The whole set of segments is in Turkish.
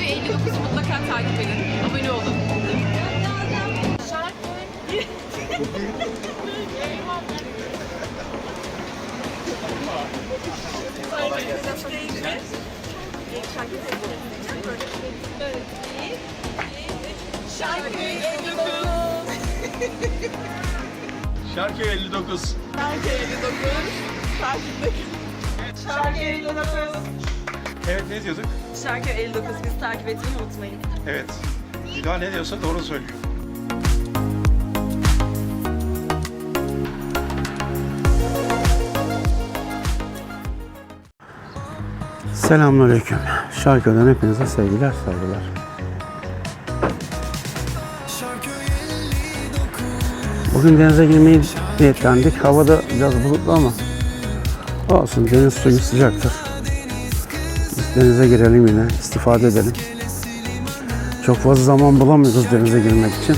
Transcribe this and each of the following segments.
Şarköy 59'u mutlaka takip edin. Abone olun. Şarköy 59. Şarkı 59. Şarköy 59. Takipte Şarköy 59. Evet ne diyorduk? Şarköy 59. Biz takip etmeyi unutmayın. Evet. Daha ne diyorsa doğru söylüyor. Selamünaleyküm. Şarkıdan hepinize sevgiler, saygılar. Bugün denize girmeyi niyetlendik. Havada biraz bulutlu ama olsun deniz suyu sıcaktır. Denize girelim yine, istifade edelim. Çok fazla zaman bulamıyoruz denize girmek için.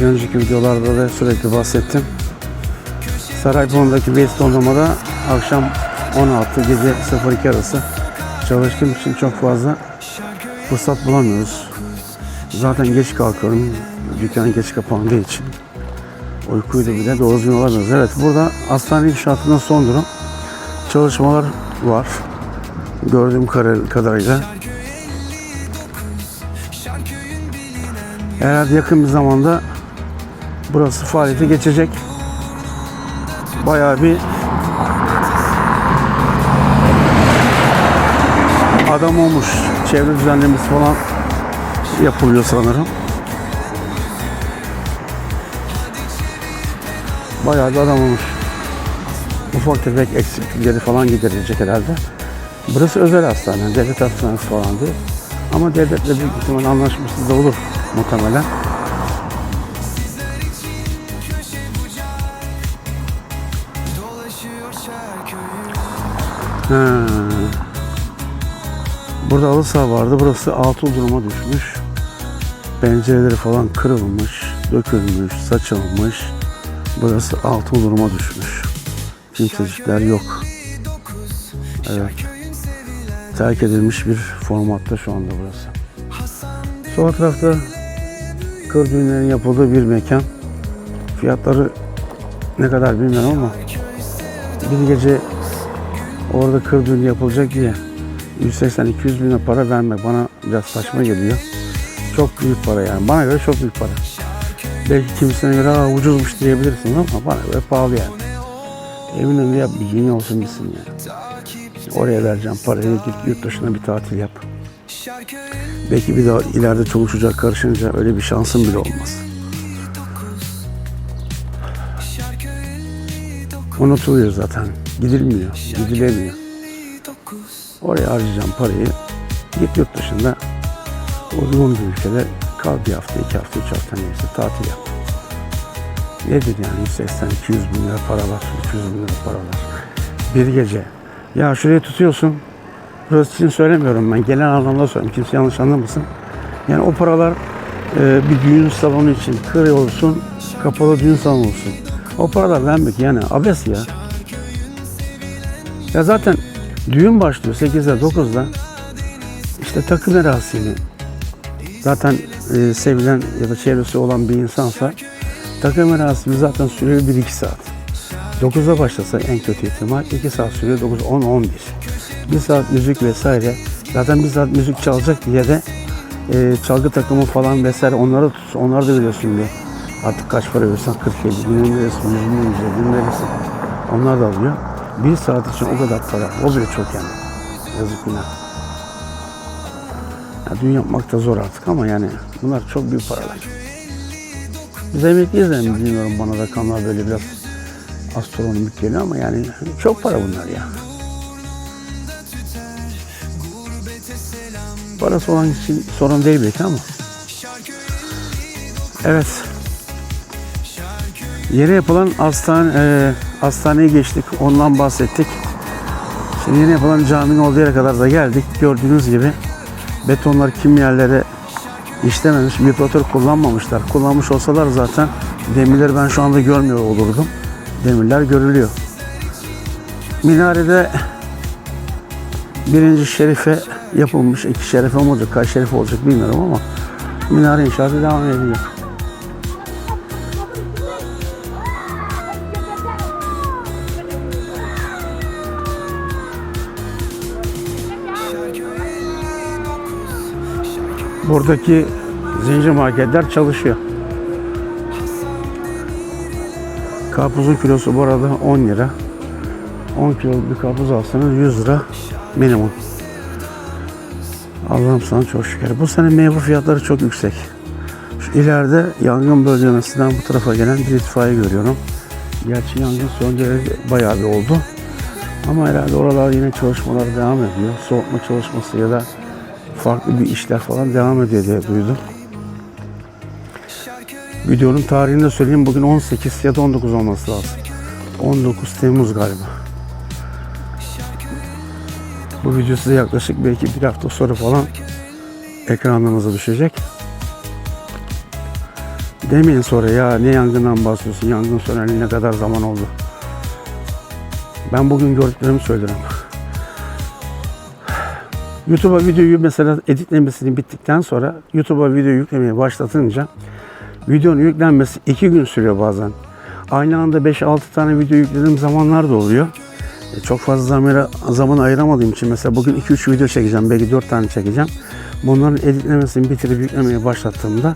Bir önceki videolarda da sürekli bahsettim. Sarayburnu'ndaki Base dondurmada akşam 16 gece 02 arası çalıştığım için çok fazla fırsat bulamıyoruz. Zaten geç kalkıyorum. Dükkan geç kapandığı için. Uykuyla bile doğru düzgün olamıyoruz. Evet burada hastane inşaatının son durum. Çalışmalar var. Gördüğüm kadarıyla. Herhalde yakın bir zamanda burası faaliyete geçecek bayağı bir adam olmuş. Çevre düzenlemesi falan yapılıyor sanırım. Bayağı bir adam olmuş. Ufak tefek eksiklikleri falan giderilecek herhalde. Burası özel hastane, devlet hastanesi falan değil. Ama devletle büyük ihtimal anlaşması da olur muhtemelen. Burada halı vardı. Burası altı duruma düşmüş. Pencereleri falan kırılmış, dökülmüş, saçılmış. Burası altı duruma düşmüş. Kimsecikler yok. Evet. Terk edilmiş bir formatta şu anda burası. Sol tarafta kır düğünlerin yapıldığı bir mekan. Fiyatları ne kadar bilmiyorum ama bir gece orada kır düğünü yapılacak diye 180-200 bin para vermek bana biraz saçma geliyor. Çok büyük para yani. Bana göre çok büyük para. Belki kimisine göre ucuzmuş diyebilirsiniz ama bana göre pahalı yani. Evin önünde yap bir yeni olsun bitsin yani. Oraya vereceğim parayı git yurt dışına bir tatil yap. Belki bir daha ileride çoluk çocuğa karışınca öyle bir şansın bile olmaz. Unutuluyor zaten. Gidilmiyor, gidilemiyor. Oraya harcayacağım parayı. Git yurt dışında uzun bir ülkede kal bir hafta, iki hafta, üç hafta neyse tatil yap. Nedir yani 180-200 bin lira paralar, 300 bin lira paralar. Bir gece. Ya şurayı tutuyorsun. Burası için söylemiyorum ben. Genel anlamda söylüyorum. Kimse yanlış anlamasın. Yani o paralar e, bir düğün salonu için kır olsun, kapalı düğün salonu olsun. O paralar vermek yani abes ya. Ya zaten düğün başlıyor 8'de 9'da. İşte takı merasimi. Zaten e, sevilen ya da çevresi olan bir insansa takı merasimi zaten sürüyor 1-2 saat. 9'da başlasa en kötü ihtimal 2 saat sürüyor 9, 10, 11. 1 saat müzik vesaire. Zaten 1 saat müzik çalacak diye de e, çalgı takımı falan vesaire onları tut, onları da veriyorsun diye. Artık kaç para verirsen 40 50 bin verirsin, 20 bin, 100 bin verirsin. Onlar da alıyor. Bir saat için o kadar para. O bile çok yani. Yazık günah. Ya düğün yapmak da zor artık ama yani bunlar çok büyük paralar. Biz emekliyiz yani bilmiyorum bana rakamlar böyle biraz astronomik geliyor ama yani çok para bunlar ya. Parası olan için sorun değil belki ama. Evet. Yeni yapılan hastane, e, hastaneye geçtik. Ondan bahsettik. Şimdi yeni yapılan caminin olduğu yere kadar da geldik. Gördüğünüz gibi betonlar kim yerlere işlememiş, vibratör kullanmamışlar. Kullanmış olsalar zaten demirleri ben şu anda görmüyor olurdum. Demirler görülüyor. Minarede Birinci şerife yapılmış. iki şerife mi olacak? Kaç şerife olacak bilmiyorum ama minare inşaatı devam ediyor. Buradaki zincir marketler çalışıyor. Karpuzun kilosu bu arada 10 lira. 10 kiloluk bir karpuz alsanız 100 lira minimum. Allah'ım sana çok şükür. Bu sene meyve fiyatları çok yüksek. Şu ileride yangın bölgesinden bu tarafa gelen bir itfaiye görüyorum. Gerçi yangın söndüreli bayağı bir oldu. Ama herhalde oralar yine çalışmalar devam ediyor. Soğutma çalışması ya da farklı bir işler falan devam ediyor diye duydum. Videonun tarihini de söyleyeyim. Bugün 18 ya da 19 olması lazım. 19 Temmuz galiba. Bu video size yaklaşık belki bir hafta sonra falan ekranlarınıza düşecek. Demeyin sonra ya ne yangından bahsediyorsun, yangın söneli ne kadar zaman oldu. Ben bugün gördüklerimi söylerim. YouTube'a videoyu mesela editlemesini bittikten sonra YouTube'a video yüklemeye başlatınca videonun yüklenmesi 2 gün sürüyor bazen. Aynı anda 5-6 tane video yüklediğim zamanlar da oluyor. E, Çok fazla zaman, zaman ayıramadığım için mesela bugün 2-3 video çekeceğim, belki 4 tane çekeceğim. Bunların editlemesini bitirip yüklemeye başlattığımda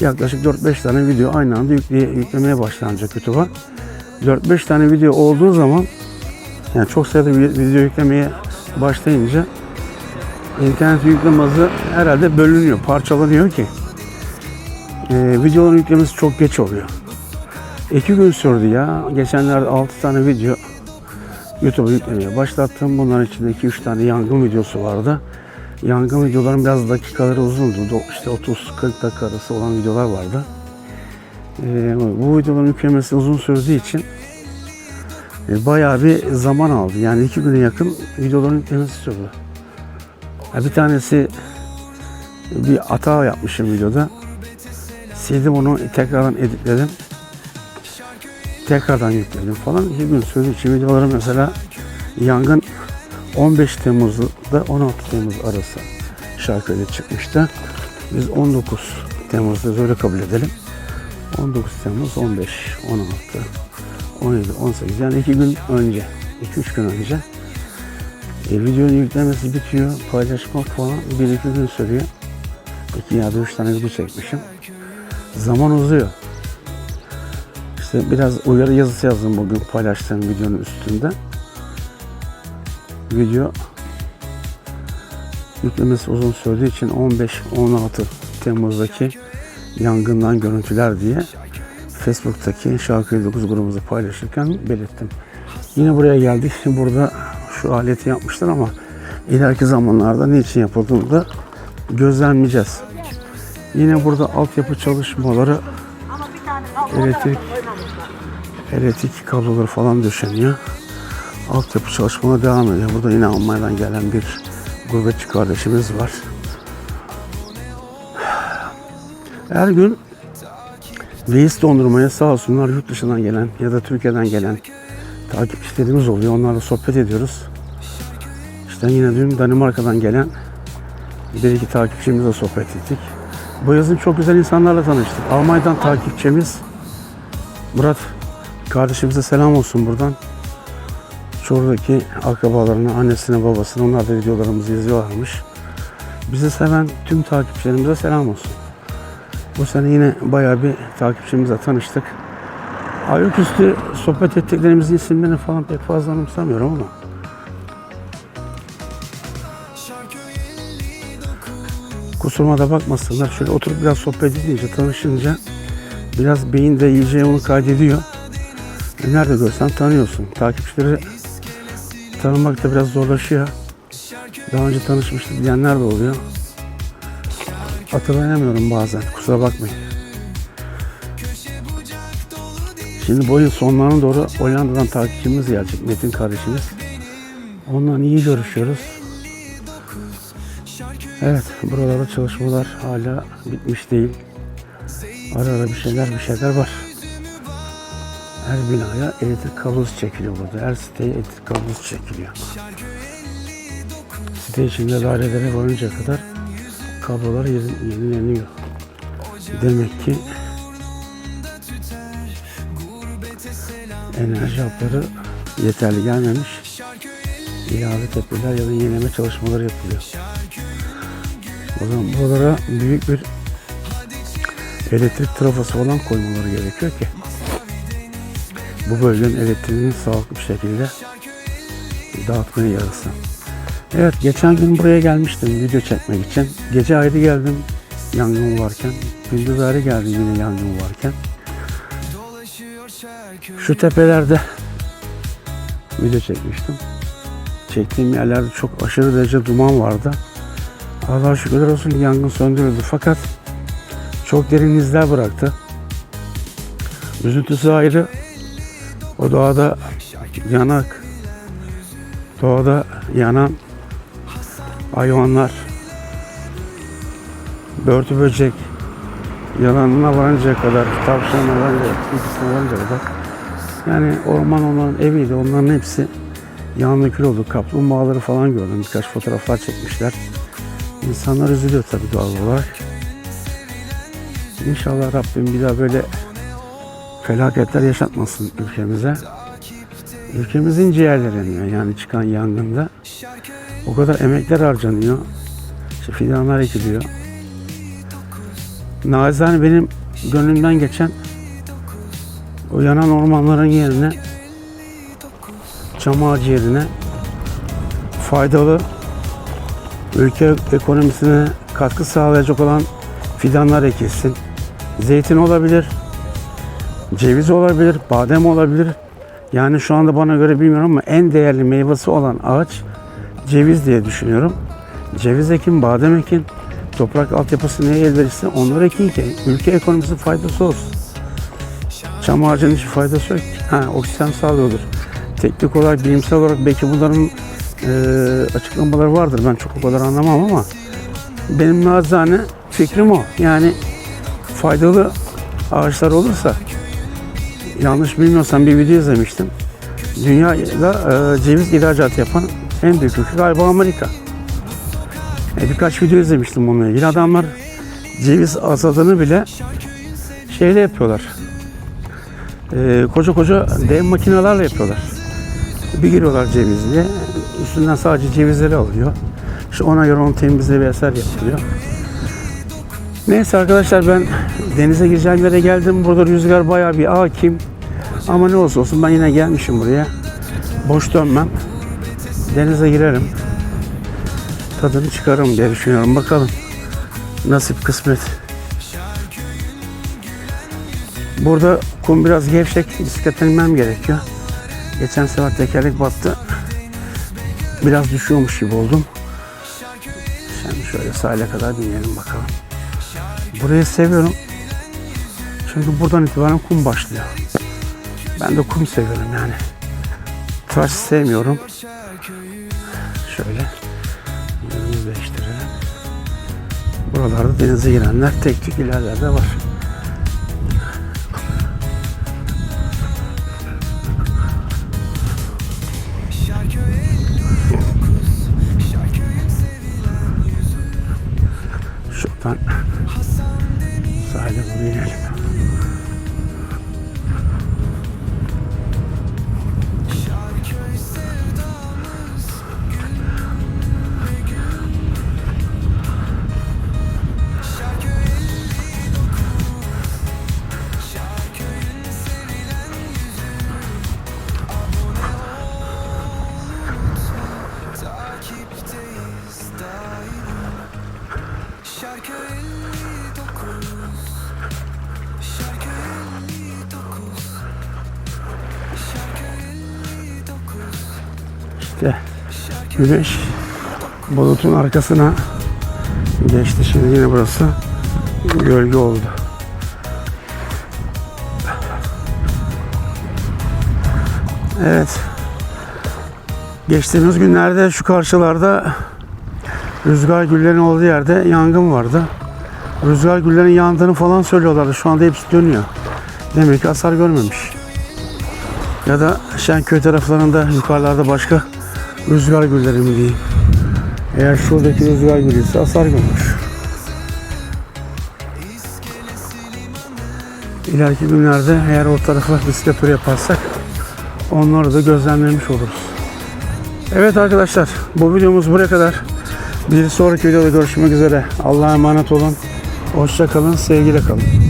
yaklaşık 4-5 tane video aynı anda yükleye, yüklemeye başlanacak YouTube'a. 4-5 tane video olduğu zaman yani çok sayıda vi- video yüklemeye başlayınca internet yükleme hızı herhalde bölünüyor, parçalanıyor ki e, videoların yüklemesi çok geç oluyor. İki gün sürdü ya. Geçenlerde 6 tane video YouTube'a yüklemeye başlattım. Bunların içinde 2-3 tane yangın videosu vardı. Yangın videoların biraz dakikaları uzundu. İşte 30-40 dakika arası olan videolar vardı. E, bu videoların yüklemesi uzun sürdüğü için e, bayağı bir zaman aldı. Yani iki güne yakın videoların yüklemesi sürdü. Bir tanesi bir hata yapmışım videoda. Sildim onu tekrardan editledim. Tekrardan yükledim falan. İki gün sürdüğü için videoları mesela yangın 15 Temmuz'da 16 Temmuz arası şarkıyla çıkmıştı. Biz 19 Temmuz'da öyle kabul edelim. 19 Temmuz, 15, 16, 17, 18 yani iki gün önce, 2-3 gün önce e, videonun yüklemesi bitiyor, paylaşmak falan bir iki gün sürüyor. İki ya da üç tane video çekmişim. Zaman uzuyor. İşte biraz uyarı yazısı yazdım bugün paylaştığım videonun üstünde. Video yüklemesi uzun sürdüğü için 15-16 Temmuz'daki yangından görüntüler diye Facebook'taki Şarkı 9 grubumuzu paylaşırken belirttim. Yine buraya geldik. Burada şu aleti yapmışlar ama ileriki zamanlarda ne için yapıldığını da gözlemleyeceğiz. Yine burada altyapı çalışmaları elektrik elektrik kabloları falan döşeniyor. Altyapı çalışmaları devam ediyor. Burada yine Almanya'dan gelen bir gurbetçi kardeşimiz var. Her gün Reis dondurmaya sağ olsunlar yurt dışından gelen ya da Türkiye'den gelen takipçilerimiz oluyor. Onlarla sohbet ediyoruz. İşte yine dün Danimarka'dan gelen bir iki takipçimizle sohbet ettik. Bu yazın çok güzel insanlarla tanıştık. Almanya'dan takipçimiz Murat kardeşimize selam olsun buradan. Çorlu'daki akrabalarına, annesine, babasına onlar da videolarımızı izliyorlarmış. Bizi seven tüm takipçilerimize selam olsun. Bu sene yine bayağı bir takipçimizle tanıştık. Ayaküstü sohbet ettiklerimizin isimlerini falan pek fazla anımsamıyorum ama. Kusuruma da bakmasınlar. Şöyle oturup biraz sohbet edince, tanışınca biraz beyin de iyice onu kaydediyor. E nerede görsen tanıyorsun. Takipçileri tanımak da biraz zorlaşıyor. Daha önce tanışmıştık diyenler de oluyor. Hatırlayamıyorum bazen. Kusura bakmayın. Şimdi bu yıl sonlarına doğru Hollanda'dan takipçimiz gelecek. Metin kardeşimiz. Onunla iyi görüşüyoruz. Evet, buralarda çalışmalar hala bitmiş değil. Ara ara bir şeyler bir şeyler var. Her binaya elektrik kablosu çekiliyor burada. Her siteye elektrik kablosu çekiliyor. site içinde dairelere varıncaya kadar kablolar yeni- yenileniyor. Demek ki enerji hatları yeterli gelmemiş. İlave tepeler ya da yenileme çalışmaları yapılıyor. O zaman buralara büyük bir elektrik trafosu falan koymaları gerekiyor ki bu bölgenin elektriğini sağlıklı bir şekilde dağıtmaya yarasın. Evet geçen gün buraya gelmiştim video çekmek için. Gece ayrı geldim yangın varken. Gündüz ayrı geldim yine yangın varken. Şu tepelerde video çekmiştim. Çektiğim yerlerde çok aşırı derece duman vardı. Allah'a şükürler olsun yangın söndürüldü. Fakat çok derin izler bıraktı. Üzüntüsü ayrı. O doğada yanak, doğada yanan hayvanlar, börtü böcek, yalanına varıncaya kadar, tavşanına varıncaya, varıncaya kadar. Yani orman onların eviydi, onların hepsi yanlı kül oldu. Kaplumbağaları falan gördüm, birkaç fotoğraflar çekmişler. İnsanlar üzülüyor tabii doğal olarak. İnşallah Rabbim bir daha böyle felaketler yaşatmasın ülkemize. Ülkemizin ciğerleri yanıyor yani çıkan yangında. O kadar emekler harcanıyor. İşte fidanlar ekiliyor. Nazane benim gönlümden geçen o yanan ormanların yerine çam ağacı yerine faydalı ülke ekonomisine katkı sağlayacak olan fidanlar ekilsin. Zeytin olabilir, ceviz olabilir, badem olabilir. Yani şu anda bana göre bilmiyorum ama en değerli meyvesi olan ağaç ceviz diye düşünüyorum. Ceviz ekin, badem ekin, toprak altyapısı neye elverişse onları ekin ki ülke ekonomisi faydası olsun. Çam ağacının hiç faydası yok. Ha, oksijen sağlıyordur. Teknik olarak, bilimsel olarak belki bunların e, açıklamaları vardır. Ben çok o kadar anlamam ama benim nazane fikrim o. Yani faydalı ağaçlar olursa yanlış bilmiyorsam bir video izlemiştim. Dünyada e, ceviz ihracat yapan en büyük ülke galiba Amerika. E, birkaç video izlemiştim bununla ilgili. Adamlar ceviz hasadını bile şeyle yapıyorlar. E, koca koca dev makinelerle yapıyorlar. Bir giriyorlar cevizliğe. Üstünden sadece cevizleri alıyor. İşte ona göre onun temizliği ve eser yapılıyor. Neyse arkadaşlar ben denize gireceğim yere geldim. Burada rüzgar bayağı bir hakim. Ama ne olsa olsun ben yine gelmişim buraya. Boş dönmem. Denize girerim. Tadını çıkarım diye düşünüyorum. Bakalım. Nasip kısmet. Burada kum biraz gevşek. Bisikletle inmem gerekiyor. Geçen sefer tekerlek battı. Biraz düşüyormuş gibi oldum. Şimdi şöyle sahile kadar dinleyelim bakalım. Burayı seviyorum. Çünkü buradan itibaren kum başlıyor. Ben de kum seviyorum yani. Taş sevmiyorum. Şöyle yönümüzü değiştirelim. Buralarda denize girenler tek tük ilerlerde var. Güneş bulutun arkasına geçti. Şimdi yine burası gölge oldu. Evet. Geçtiğimiz günlerde şu karşılarda rüzgar güllerin olduğu yerde yangın vardı. Rüzgar güllerin yandığını falan söylüyorlardı. Şu anda hepsi dönüyor. Demek ki hasar görmemiş. Ya da Şenköy taraflarında yukarılarda başka rüzgar gülleri mi diyeyim Eğer şuradaki rüzgar gülüyorsa hasar görmüş. İleriki günlerde eğer o tarafa bisiklet turu yaparsak onları da gözlemlemiş oluruz. Evet arkadaşlar bu videomuz buraya kadar. Bir sonraki videoda görüşmek üzere. Allah'a emanet olun. Hoşça kalın, sevgiyle kalın.